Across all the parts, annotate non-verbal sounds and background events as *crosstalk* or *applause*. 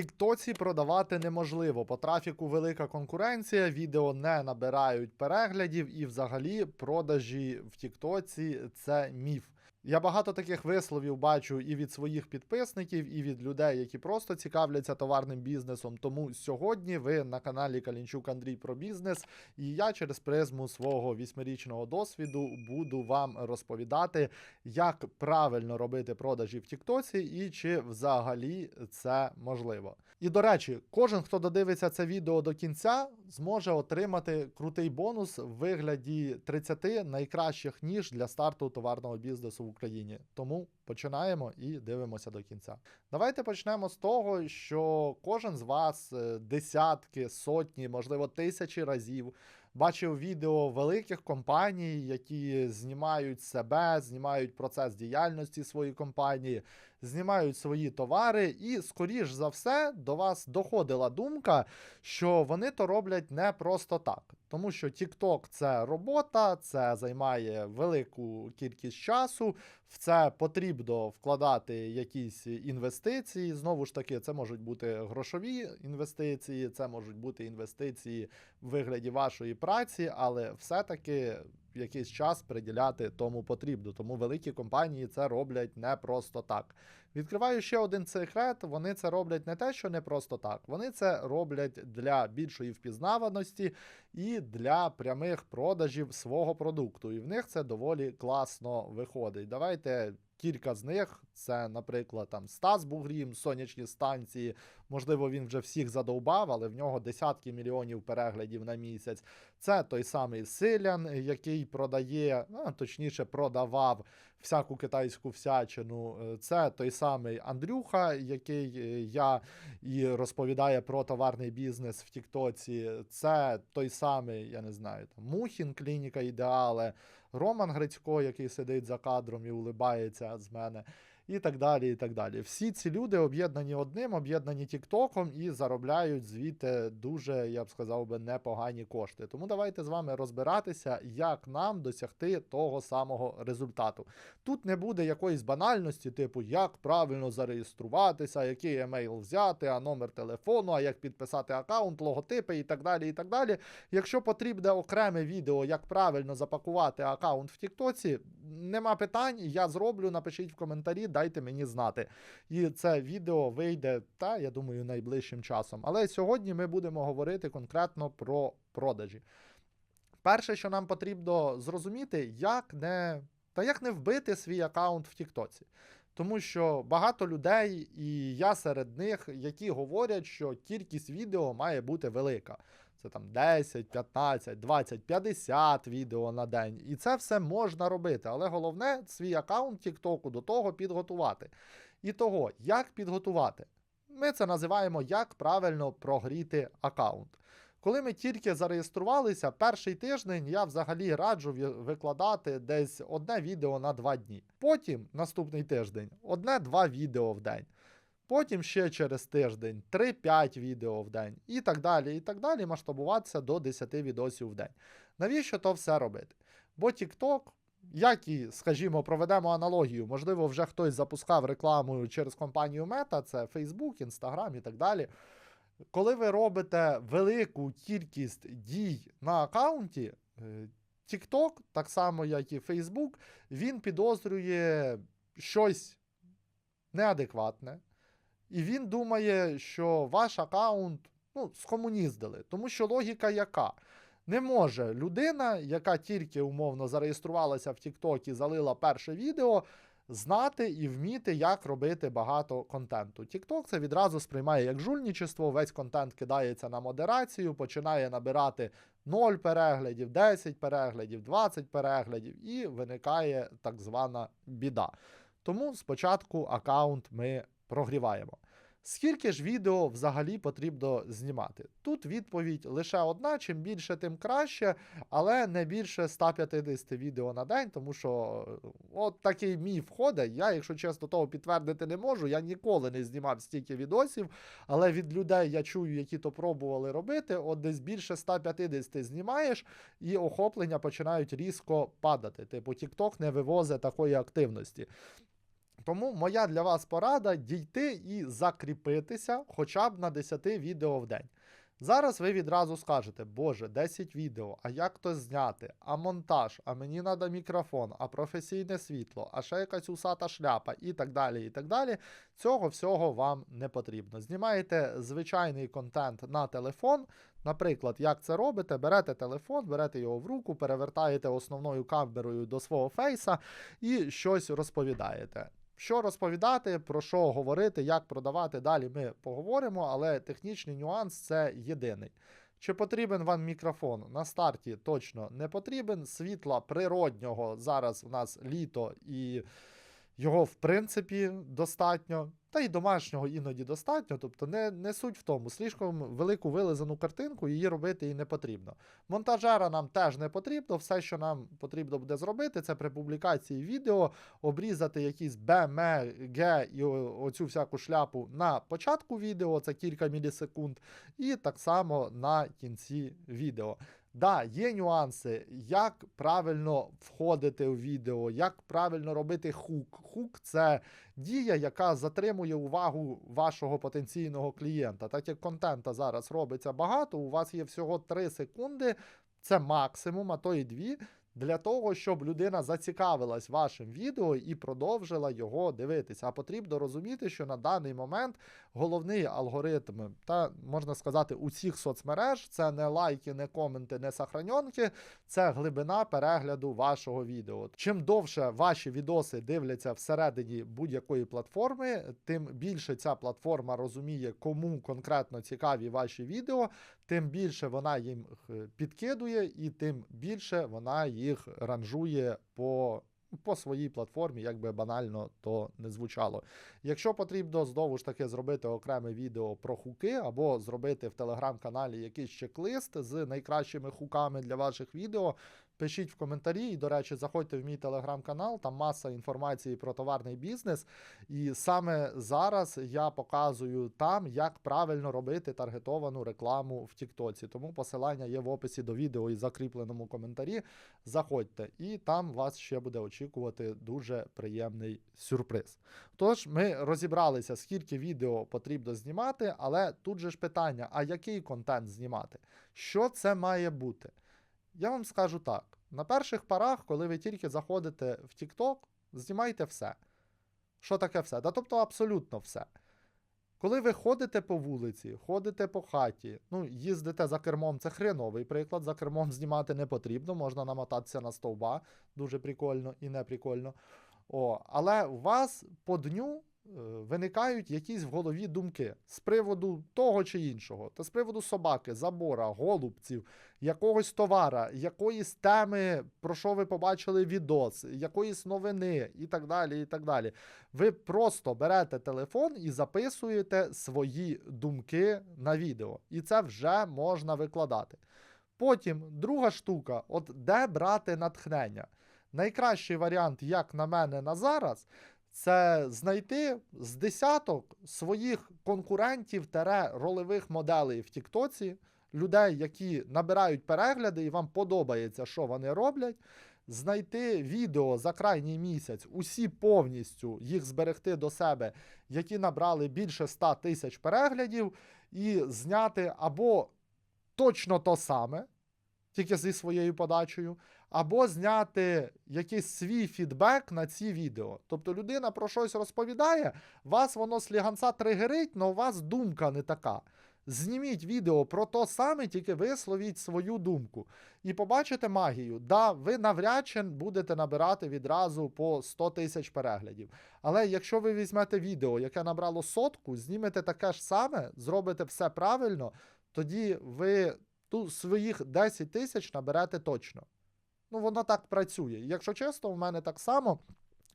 Тіктоці продавати неможливо. По трафіку велика конкуренція, відео не набирають переглядів, і взагалі продажі в Тіктоці це міф. Я багато таких висловів бачу і від своїх підписників, і від людей, які просто цікавляться товарним бізнесом. Тому сьогодні ви на каналі Калінчук Андрій про бізнес, і я через призму свого вісьмирічного досвіду буду вам розповідати, як правильно робити продажі в Тіктоці і чи взагалі це можливо. І до речі, кожен, хто додивиться це відео до кінця, зможе отримати крутий бонус в вигляді 30 найкращих ніж для старту товарного бізнесу Україні. Тому починаємо і дивимося до кінця. Давайте почнемо з того, що кожен з вас е, десятки, сотні, можливо, тисячі разів бачив відео великих компаній, які знімають себе, знімають процес діяльності своєї компанії, знімають свої товари, і, скоріш за все, до вас доходила думка, що вони то роблять не просто так. Тому що TikTok – це робота, це займає велику кількість часу, в це потрібно вкладати якісь інвестиції. Знову ж таки, це можуть бути грошові інвестиції, це можуть бути інвестиції в вигляді вашої праці, але все-таки якийсь час приділяти тому потрібно. Тому великі компанії це роблять не просто так. Відкриваю ще один секрет: вони це роблять не те, що не просто так. Вони це роблять для більшої впізнаваності і для прямих продажів свого продукту. І в них це доволі класно виходить. Давайте. Кілька з них це, наприклад, там Стас Бугрім, сонячні станції. Можливо, він вже всіх задовбав, але в нього десятки мільйонів переглядів на місяць. Це той самий Силян, який продає, ну, точніше, продавав всяку китайську всячину. Е, Це той самий Андрюха, який е, я і розповідає про товарний бізнес в Тіктоці. Це той самий, я не знаю, там Мухін, клініка ідеале, Роман Грицько, який сидить за кадром і улибається з мене і так далі. і так далі. Всі ці люди об'єднані одним, об'єднані Тіктоком і заробляють звідти дуже, я б сказав би, непогані кошти. Тому давайте з вами розбиратися, як нам досягти того самого результату. Тут не буде якоїсь банальності, типу, як правильно зареєструватися, який емейл взяти, а номер телефону, а як підписати аккаунт, логотипи і так далі. і так далі. Якщо потрібне окреме відео, як правильно запакувати аккаунт в Тіктоці, нема питань, я зроблю, напишіть в коментарі дайте мені знати. І це відео вийде, та я думаю, найближчим часом. Але сьогодні ми будемо говорити конкретно про продажі. Перше, що нам потрібно зрозуміти, як не та як не вбити свій аккаунт в Тіктоці. Тому що багато людей, і я серед них, які говорять, що кількість відео має бути велика. Це там 10, 15, 20, 50 відео на день. І це все можна робити. Але головне свій аккаунт Тіктоку до того підготувати. І того, як підготувати? Ми це називаємо як правильно прогріти аккаунт. Коли ми тільки зареєструвалися, перший тиждень я взагалі раджу викладати десь одне відео на два дні. Потім наступний тиждень одне-два відео в день. Потім ще через тиждень 3-5 відео в день і так далі. І так далі масштабуватися до 10 відосів в день. Навіщо то все робити? Бо TikTok, як і, скажімо, проведемо аналогію, можливо, вже хтось запускав рекламу через компанію Meta, це Facebook, Instagram і так далі. Коли ви робите велику кількість дій на аккаунті, е, TikTok, так само як і Facebook, він підозрює щось неадекватне. І він думає, що ваш аккаунт ну, скомуніздили. Тому що логіка яка? Не може людина, яка тільки умовно зареєструвалася в TikTok і залила перше відео, знати і вміти, як робити багато контенту. TikTok це відразу сприймає як жульничество, весь контент кидається на модерацію, починає набирати 0 переглядів, 10 переглядів, 20 переглядів, і виникає так звана біда. Тому спочатку аккаунт ми прогріваємо. Скільки ж відео взагалі потрібно знімати? Тут відповідь лише одна: чим більше, тим краще, але не більше 150 відео на день, тому що е, от такий мій входить. Я, якщо чесно, того підтвердити не можу. Я ніколи не знімав стільки відосів, але від людей я чую, які то пробували робити. От десь більше 150 знімаєш, і охоплення починають різко падати. Типу, TikTok не вивозить такої активності. Тому моя для вас порада дійти і закріпитися хоча б на 10 відео в день. Зараз ви відразу скажете, Боже, 10 відео, а як то зняти? А монтаж, а мені треба мікрофон, а професійне світло, а ще якась усата шляпа і так далі. і так далі. Цього всього вам не потрібно. Знімаєте звичайний контент на телефон. Наприклад, як це робите? Берете телефон, берете його в руку, перевертаєте основною камерою до свого фейса і щось розповідаєте. Що розповідати, про що говорити, як продавати, далі ми поговоримо, але технічний нюанс це єдиний. Чи потрібен вам мікрофон? На старті точно не потрібен. Світла природнього зараз у нас літо і його, в принципі, достатньо. Та й домашнього іноді достатньо, тобто не, не суть в тому. Слишком велику вилизану картинку її робити і не потрібно. Монтажера нам теж не потрібно. Все, що нам потрібно буде зробити, це при публікації відео обрізати якісь Б, М, Г і оцю всяку шляпу на початку відео, це кілька мілісекунд, і так само на кінці відео. Да, є нюанси, як правильно входити у відео, як правильно робити хук. Хук це дія, яка затримує увагу вашого потенційного клієнта. Так як контента зараз робиться багато, у вас є всього 3 секунди, це максимум, а то і 2, для того, щоб людина зацікавилась вашим відео і продовжила його дивитися. А потрібно розуміти, що на даний момент головний алгоритм, та можна сказати, усіх соцмереж це не лайки, не коменти, не сохраньонки, це глибина перегляду вашого відео. Чим довше ваші відоси дивляться всередині будь-якої платформи, тим більше ця платформа розуміє, кому конкретно цікаві ваші відео, тим більше вона їм е, підкидує, і тим більше вона їх ранжує по. По своїй платформі, як би банально то не звучало. Якщо потрібно знову ж таки зробити окреме відео про хуки, або зробити в телеграм-каналі якийсь чек-лист з найкращими хуками для ваших відео, пишіть в коментарі. І, до речі, заходьте в мій телеграм-канал, там маса інформації про товарний бізнес. І саме зараз я показую там, як правильно робити таргетовану рекламу в Тіктоці. Тому посилання є в описі до відео і закріпленому коментарі. Заходьте, і там вас ще буде очікувати дуже приємний сюрприз. Тож ми розібралися, скільки відео потрібно знімати, але тут же ж питання: а який контент знімати? Що це має бути? Я вам скажу так: на перших парах, коли ви тільки заходите в TikTok, знімайте все. Що таке все? Да тобто абсолютно все. Коли ви ходите по вулиці, ходите по хаті, ну, їздите за кермом, це хреновий приклад. За кермом *laughs* знімати не потрібно, можна намотатися на стовба, дуже прикольно і не прикольно. О, але у вас по дню виникають якісь в голові думки з приводу того чи іншого, та з приводу собаки, забора, голубців, якогось товара, якоїсь теми, про що ви побачили відос, якоїсь новини і так далі. і так далі. Ви просто берете телефон і записуєте свої думки на відео. І це вже можна викладати. Потім друга штука: от де брати натхнення. Найкращий варіант, як на мене на зараз, це знайти з десяток своїх конкурентів тере ролевих моделей в Тіктоці, людей, які набирають перегляди, і вам подобається, що вони роблять. Знайти відео за крайній місяць, усі повністю їх зберегти до себе, які набрали більше 100 тисяч переглядів, і зняти або точно то саме, тільки зі своєю подачею, або зняти якийсь свій фідбек на ці відео. Тобто людина про щось розповідає, вас воно сліганця тригерить, але у вас думка не така. Зніміть відео про то саме, тільки висловіть свою думку. І побачите магію. Да, ви навряд чи будете набирати відразу по 100 тисяч переглядів. Але якщо ви візьмете відео, яке набрало сотку, знімете таке ж саме, зробите все правильно, тоді ви ту своїх 10 тисяч наберете точно. Ну, воно так працює. Якщо чесно, в мене так само.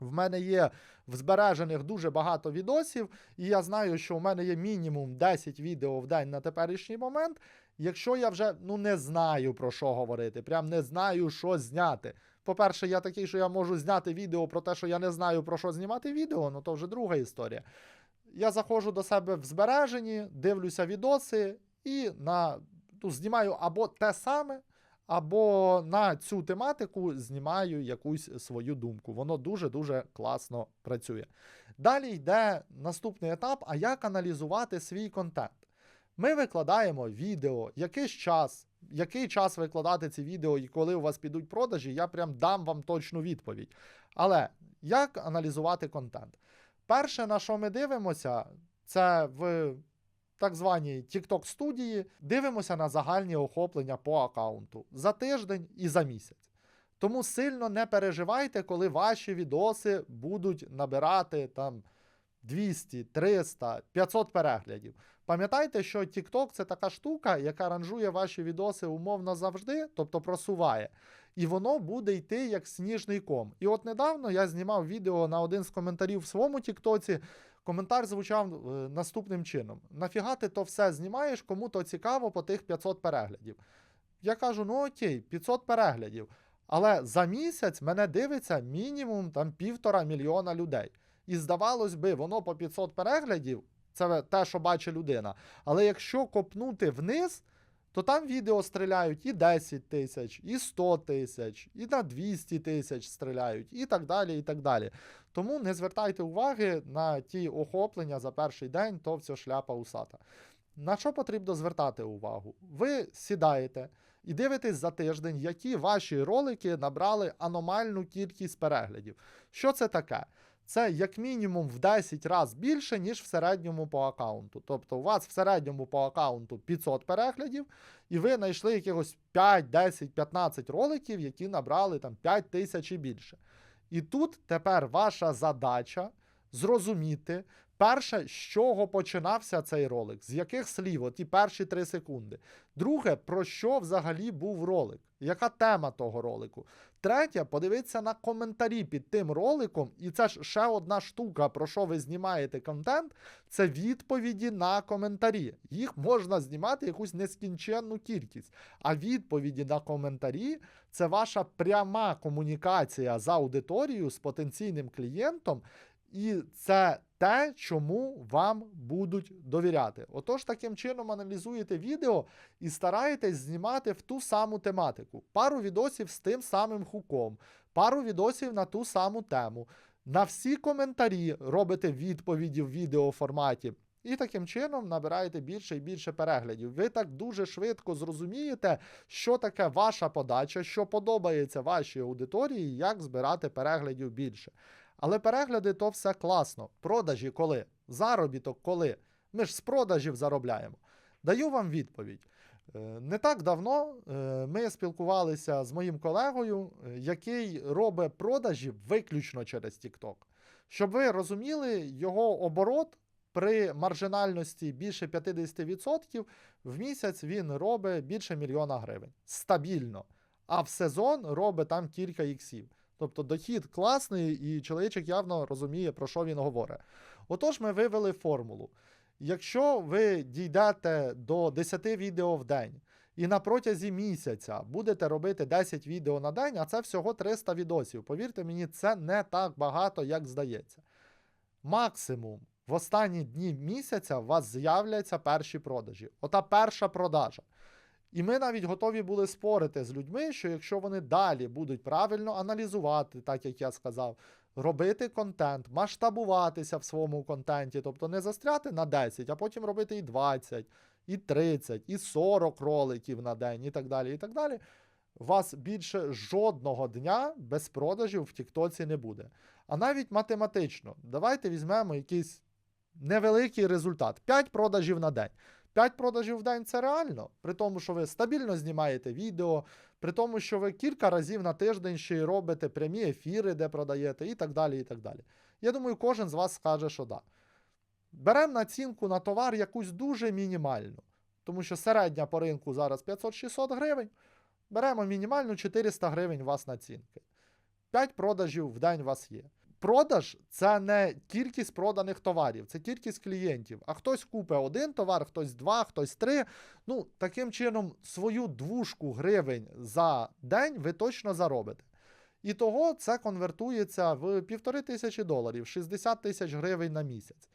В мене є в збережених дуже багато відосів, і я знаю, що в мене є мінімум 10 відео в день на теперішній момент. Якщо я вже ну не знаю про що говорити, прям не знаю, що зняти. По-перше, я такий, що я можу зняти відео про те, що я не знаю про що знімати відео, ну то вже друга історія. Я заходжу до себе в збереженні, дивлюся відоси і на, ну, знімаю або те саме, або на цю тематику знімаю якусь свою думку. Воно дуже-дуже класно працює. Далі йде наступний етап: а як аналізувати свій контент? Ми викладаємо відео, якийсь час, який час викладати ці відео і коли у вас підуть продажі, я прям дам вам точну відповідь. Але як аналізувати контент? Перше, на що ми дивимося, це в так званій TikTok студії дивимося на загальні охоплення по аккаунту за тиждень і за місяць. Тому сильно не переживайте, коли ваші відоси будуть набирати там 200, 300, 500 переглядів. Пам'ятайте, що TikTok це така штука, яка ранжує ваші відоси умовно завжди, тобто просуває, і воно буде йти як сніжний ком. І от недавно я знімав відео на один з коментарів в своєму Тіктоці. Коментар звучав е, наступним чином: Нафіга ти то все знімаєш, кому то цікаво по тих 500 переглядів. Я кажу: ну окей, 500 переглядів. Але за місяць мене дивиться мінімум там півтора мільйона людей. І здавалось би, воно по 500 переглядів, це те, що бачить людина. Але якщо копнути вниз, то там відео стріляють і 10 тисяч, і 100 тисяч, і на 200 тисяч стріляють, і так далі. і так далі. Тому не звертайте уваги на ті охоплення за перший день, то все шляпа усата. На що потрібно звертати увагу? Ви сідаєте і дивитесь за тиждень, які ваші ролики набрали аномальну кількість переглядів. Що це таке? Це як мінімум в 10 разів більше, ніж в середньому по аккаунту. Тобто у вас в середньому по аккаунту 500 переглядів, і ви знайшли якихось 5, 10, 15 роликів, які набрали там 5 тисяч і більше. І тут тепер ваша задача зрозуміти, перше, з чого починався цей ролик, з яких слів, оті перші 3 секунди. Друге, про що взагалі був ролик, яка тема того ролику. Третє, подивитися на коментарі під тим роликом, і це ж ще одна штука, про що ви знімаєте контент, це відповіді на коментарі. Їх можна знімати якусь нескінченну кількість. А відповіді на коментарі це ваша пряма комунікація з аудиторією, з потенційним клієнтом, і це те, чому вам будуть довіряти. Отож, таким чином аналізуєте відео і стараєтесь знімати в ту саму тематику. Пару відосів з тим самим хуком, пару відосів на ту саму тему. На всі коментарі робите відповіді в відеоформаті. І таким чином набираєте більше і більше переглядів. Ви так дуже швидко зрозумієте, що таке ваша подача, що подобається вашій аудиторії, як збирати переглядів більше. Але перегляди то все класно. Продажі коли? Заробіток коли? Ми ж з продажів заробляємо. Даю вам відповідь. Е, Не так давно е, ми спілкувалися з моїм колегою, е, який робить продажі виключно через TikTok. Щоб ви розуміли, його оборот при маржинальності більше 50% в місяць він робить більше мільйона гривень. Стабільно. А в сезон робить там кілька іксів. Тобто дохід класний, і чоловічок явно розуміє, про що він говорить. Отож, ми вивели формулу. Якщо ви дійдете до 10 відео в день, і на протязі місяця будете робити 10 відео на день, а це всього 300 відосів. Повірте мені, це не так багато, як здається. Максимум в останні дні місяця у вас з'являться перші продажі. Ота перша продажа. І ми навіть готові були спорити з людьми, що якщо вони далі будуть правильно аналізувати, так як я сказав, робити контент, масштабуватися в своєму контенті, тобто не застряти на 10, а потім робити і 20, і 30, і 40 роликів на день, і так далі. і так далі, У вас більше жодного дня без продажів в Тіктоці не буде. А навіть математично, давайте візьмемо якийсь невеликий результат: 5 продажів на день. 5 продажів в день це реально, при тому, що ви стабільно знімаєте відео, при тому, що ви кілька разів на тиждень ще й робите прямі ефіри, де продаєте, і так далі. і так далі. Я думаю, кожен з вас скаже, що да. Беремо націнку на товар якусь дуже мінімальну, тому що середня по ринку зараз 500-600 гривень. Беремо мінімальну 400 гривень у вас націнки. 5 продажів в день у вас є. Продаж це не кількість проданих товарів, це кількість клієнтів. А хтось купить один товар, хтось два, хтось три. Ну, таким чином, свою двушку гривень за день ви точно заробите. І того це конвертується в півтори тисячі доларів, 60 тисяч гривень на місяць.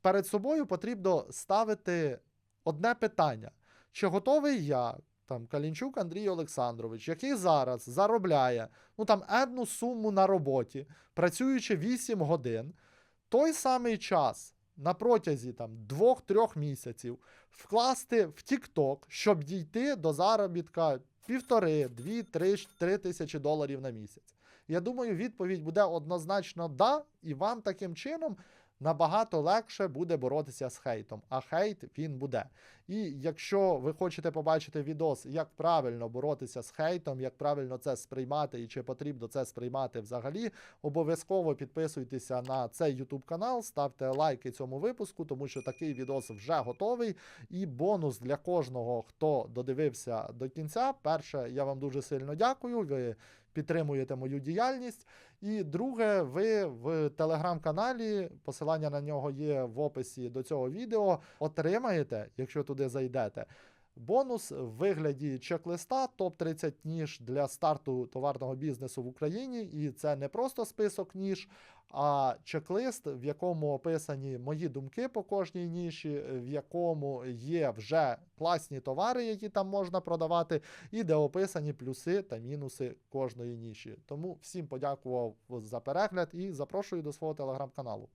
Перед собою потрібно ставити одне питання: чи готовий я там Калінчук Андрій Олександрович, який зараз заробляє ну там одну суму на роботі, працюючи 8 годин, той самий час на протязі там 2-3 місяців вкласти в TikTok, щоб дійти до заробітка півтори, дві, три, три тисячі доларів на місяць. Я думаю, відповідь буде однозначно да, і вам таким чином набагато легше буде боротися з хейтом. А хейт він буде. І якщо ви хочете побачити відос, як правильно боротися з хейтом, як правильно це сприймати і чи потрібно це сприймати взагалі, обов'язково підписуйтеся на цей YouTube канал, ставте лайки цьому випуску, тому що такий відос вже готовий. І бонус для кожного, хто додивився до кінця. Перше, я вам дуже сильно дякую. Ви підтримуєте мою діяльність. І друге, ви в телеграм-каналі, посилання на нього є в описі до цього відео, отримаєте, якщо туди зайдете. Бонус в вигляді чек-листа топ-30 ніж для старту товарного бізнесу в Україні. І це не просто список ніж, а чек-лист, в якому описані мої думки по кожній ніші, в якому є вже класні товари, які там можна продавати, і де описані плюси та мінуси кожної ніші. Тому всім подякував за перегляд і запрошую до свого телеграм-каналу.